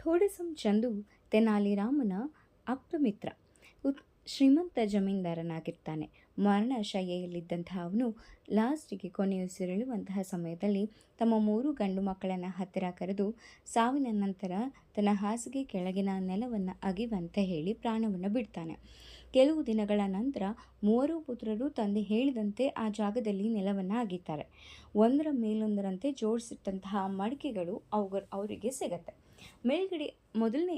ಥೋಡಸಂ ಚಂದು ತೆನಾಲಿರಾಮನ ಆಪ್ತಮಿತ್ರ ಉತ್, ಶ್ರೀಮಂತ ಜಮೀನ್ದಾರನಾಗಿರ್ತಾನೆ. ಮರಣಶಯ್ಯೆಯಲ್ಲಿದ್ದಂತಹ ಅವನು ಲಾಸ್ಟಿಗೆ ಕೊನೆಯುಸಿರಿಳುವಂತಹ ಸಮಯದಲ್ಲಿ ತಮ್ಮ ಮೂರು ಗಂಡು ಮಕ್ಕಳನ್ನು ಹತ್ತಿರ ಕರೆದು ಸಾವಿನ ನಂತರ ತನ್ನ ಹಾಸಿಗೆ ಕೆಳಗಿನ ನೆಲವನ್ನು ಅಗಿವಂತೆ ಹೇಳಿ ಪ್ರಾಣವನ್ನು ಬಿಡ್ತಾನೆ. ಕೆಲವು ದಿನಗಳ ನಂತರ ಮೂವರು ಪುತ್ರರು ತಂದೆ ಹೇಳಿದಂತೆ ಆ ಜಾಗದಲ್ಲಿ ನೆಲವನ್ನು ಅಗಿತಾರೆ ಒಂದರ ಮೇಲೊಂದರಂತೆ ಜೋಡಿಸಿಟ್ಟಂತಹ ಮಡಿಕೆಗಳು ಅವುಗ, ಅವರಿಗೆ ಸಿಗತ್ತೆ. ಮೇಲ್ಗಡೆ ಮೊದಲನೇ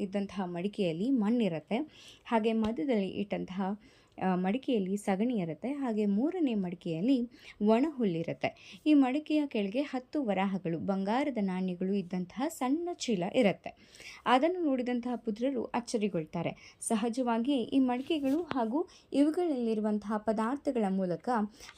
ಇದ್ದಂತಹ ಮಡಿಕೆಯಲ್ಲಿ ಮಣ್ಣಿರುತ್ತೆ. ಹಾಗೆ ಮಧ್ಯದಲ್ಲಿ ಇಟ್ಟಂತಹ ಮಡಿಕೆಯಲ್ಲಿ ಸಗಣಿ ಇರುತ್ತೆ. ಹಾಗೆ ಮೂರನೇ ಮಡಿಕೆಯಲ್ಲಿ ಒಣ ಹುಲ್ಲಿರುತ್ತೆ ಈ ಮಡಿಕೆಯ ಕೆಳಗೆ ಹತ್ತು ವರಾಹಗಳು, ಬಂಗಾರದ ನಾಣ್ಯಗಳು ಇದ್ದಂತಹ ಸಣ್ಣ ಚೀಲ ಇರುತ್ತೆ. ಅದನ್ನು ನೋಡಿದಂತಹ ಪುತ್ರರು ಅಚ್ಚರಿಗೊಳ್ತಾರೆ. ಸಹಜವಾಗಿ ಈ ಮಡಿಕೆಗಳು ಹಾಗೂ ಇವುಗಳಲ್ಲಿರುವಂತಹ ಪದಾರ್ಥಗಳ ಮೂಲಕ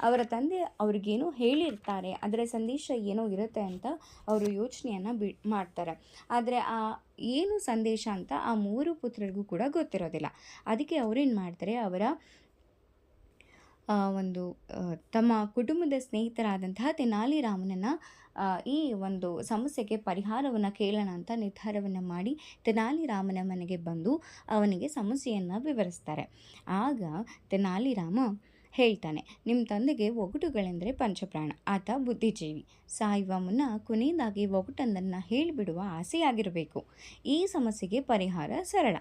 ಅವರ ತಂದೆ ಅವ್ರಿಗೇನೋ ಹೇಳಿರ್ತಾರೆ. ಅದರ ಸಂದೇಶ ಏನೋ ಇರುತ್ತೆ ಅಂತ ಅವರು ಯೋಚನೆಯನ್ನು ಬಿ, ಮಾಡ್ತಾರೆ. ಆದರೆ ಆ ಏನು ಸಂದೇಶ ಅಂತ ಆ ಮೂರು ಪುತ್ರರಿಗೂ ಕೂಡ ಗೊತ್ತಿರೋದಿಲ್ಲ. ಅದಕ್ಕೆ ಅವರೇನು ಮಾಡ್ತಾರೆ, ಅವರ ಒಂದು ತಮ್ಮ ಕುಟುಂಬದ ಸ್ನೇಹಿತರಾದಂತಹ ತೆನಾಲಿ ರಾಮನನ್ನು ಈ ಒಂದು ಸಮಸ್ಯೆಗೆ ಪರಿಹಾರವನ್ನು ಕೇಳೋಣ ಅಂತ ನಿರ್ಧಾರವನ್ನು ಮಾಡಿ ತೆನಾಲಿ ರಾಮನ ಮನೆಗೆ ಬಂದು ಅವನಿಗೆ ಸಮಸ್ಯೆಯನ್ನು ವಿವರಿಸ್ತಾರೆ. ಆಗ ತೆನಾಲಿ ರಾಮ ಹೇಳ್ತಾನೆ. ನಿಮ್ಮ ತಂದೆಗೆ ಒಗಟುಗಳೆಂದರೆ ಪಂಚಪ್ರಾಣ. ಆತ ಬುದ್ಧಿಜೀವಿ. ಸಾಯುವ ಮುನ್ನ ಕೊನೆಯದಾಗಿ ಒಗಟೊಂದನ್ನು ಹೇಳಿಬಿಡುವ ಆಸೆಯಾಗಿರಬೇಕು. ಈ ಸಮಸ್ಯೆಗೆ ಪರಿಹಾರ ಸರಳ.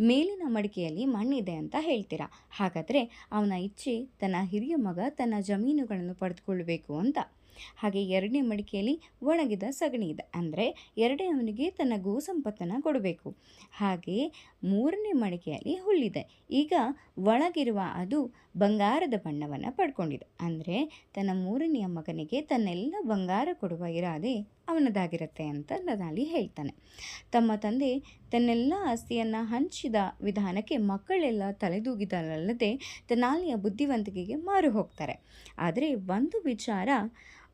ಮೇಲಿನ ಮಡಿಕೆಯಲ್ಲಿ ಮಣ್ಣಿದೆ ಅಂತ ಹೇಳ್ತೀರಾ? ಹಾಗಾದರೆ ಅವನ ಇಚ್ಛೆ ತನ್ನ ಹಿರಿಯ ಮಗ ತನ್ನ ಜಮೀನುಗಳನ್ನು ಪಡೆದುಕೊಳ್ಳಬೇಕು ಅಂತ. ಹಾಗೆ ಎರಡನೇ ಮಡಿಕೆಯಲ್ಲಿ ಒಣಗಿದ ಸಗಣಿ ಇದೆ. ಅಂದರೆ ಎರಡೇ ಅವನಿಗೆ ತನ್ನ ಗೋ ಸಂಪತ್ತನ್ನು ಕೊಡಬೇಕು. ಹಾಗೆ ಮೂರನೇ ಮಡಿಕೆಯಲ್ಲಿ ಹುಲ್ಲಿದೆ. ಈಗ ಒಳಗಿರುವ ಅದು ಬಂಗಾರದ ಬಣ್ಣವನ್ನು ಪಡ್ಕೊಂಡಿದೆ. ಅಂದರೆ ತನ್ನ ಮೂರನೆಯ ಮಗನಿಗೆ ತನ್ನೆಲ್ಲ ಬಂಗಾರ ಕೊಡುವ ಇರಾದೆ ಅವನದಾಗಿರುತ್ತೆ ಅಂತ ನದಾಲಿ ಹೇಳ್ತಾನೆ. ತಮ್ಮ ತಂದೆ ತನ್ನೆಲ್ಲ ಆಸ್ತಿಯನ್ನು ಹಂಚಿದ ವಿಧಾನಕ್ಕೆ ಮಕ್ಕಳೆಲ್ಲ ತಲೆದೂಗಿದಲ್ಲದೆ ತನಾಲಿಯ ಬುದ್ಧಿವಂತಿಕೆಗೆ ಮಾರು ಹೋಗ್ತಾರೆ. ಆದರೆ ಒಂದು ವಿಚಾರ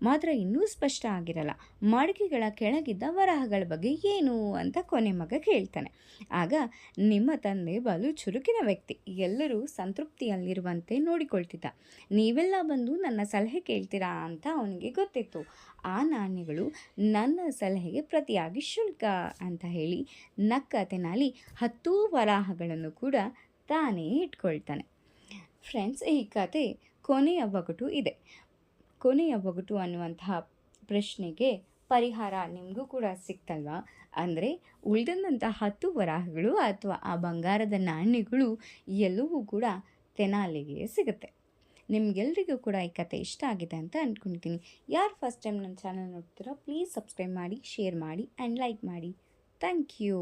ಮಾತ್ರ ಇನ್ನೂ ಸ್ಪಷ್ಟ ಆಗಿರಲ್ಲ. ಮಡಿಕೆಗಳ ಕೆಳಗಿದ್ದ ವರಹಗಳ ಬಗ್ಗೆ ಏನು ಅಂತ ಕೊನೆ ಮಗ ಕೇಳ್ತಾನೆ. ಆಗ ನಿಮ್ಮ ತಂದೆ ಬಲು ಚುರುಕಿನ ವ್ಯಕ್ತಿ. ಎಲ್ಲರೂ ಸಂತೃಪ್ತಿಯಲ್ಲಿರುವಂತೆ ನೋಡಿಕೊಳ್ತಿದ್ದ. ನೀವೆಲ್ಲ ಬಂದು ನನ್ನ ಸಲಹೆ ಕೇಳ್ತೀರಾ ಅಂತ ಅವನಿಗೆ ಗೊತ್ತಿತ್ತು. ಆ ನಾಣ್ಯಗಳು ನನ್ನ ಸಲಹೆಗೆ ಪ್ರತಿಯಾಗಿ ಶುಲ್ಕ ಅಂತ ಹೇಳಿ ನಕ್ಕ ತೆನಾಲಿ ಹತ್ತೂ ವರಾಹಗಳನ್ನು ಕೂಡ ತಾನೇ ಇಟ್ಕೊಳ್ತಾನೆ. ಫ್ರೆಂಡ್ಸ್, ಈ ಕತೆ ಕೊನೆಯ ಒಗಟು ಇದೆ. ಕೊನೆಯ ಒಗಟು ಅನ್ನುವಂತಹ ಪ್ರಶ್ನೆಗೆ ಪರಿಹಾರ ನಿಮಗೂ ಕೂಡ ಸಿಕ್ತಲ್ವಾ? ಅಂದರೆ ಉಳಿದಂತಹ ಹತ್ತು ವರಾಹಗಳು ಅಥವಾ ಆ ಬಂಗಾರದ ನಾಣ್ಯಗಳು ಎಲ್ಲವೂ ಕೂಡ ತೆನಾಲಿಗೆ ಸಿಗುತ್ತೆ. ನಿಮಗೆಲ್ರಿಗೂ ಕೂಡ ಈ ಕತೆ ಇಷ್ಟ ಆಗಿದೆ ಅಂತ ಅಂದ್ಕೊಂಡಿದ್ದೀನಿ ಯಾರು ಫಸ್ಟ್ ಟೈಮ್ ನನ್ನ ಚಾನಲ್ ನೋಡ್ತೀರೋ ಪ್ಲೀಸ್ ಸಬ್ಸ್ಕ್ರೈಬ್ ಮಾಡಿ ಶೇರ್ ಮಾಡಿ ಆ್ಯಂಡ್ ಲೈಕ್ ಮಾಡಿ. Thank you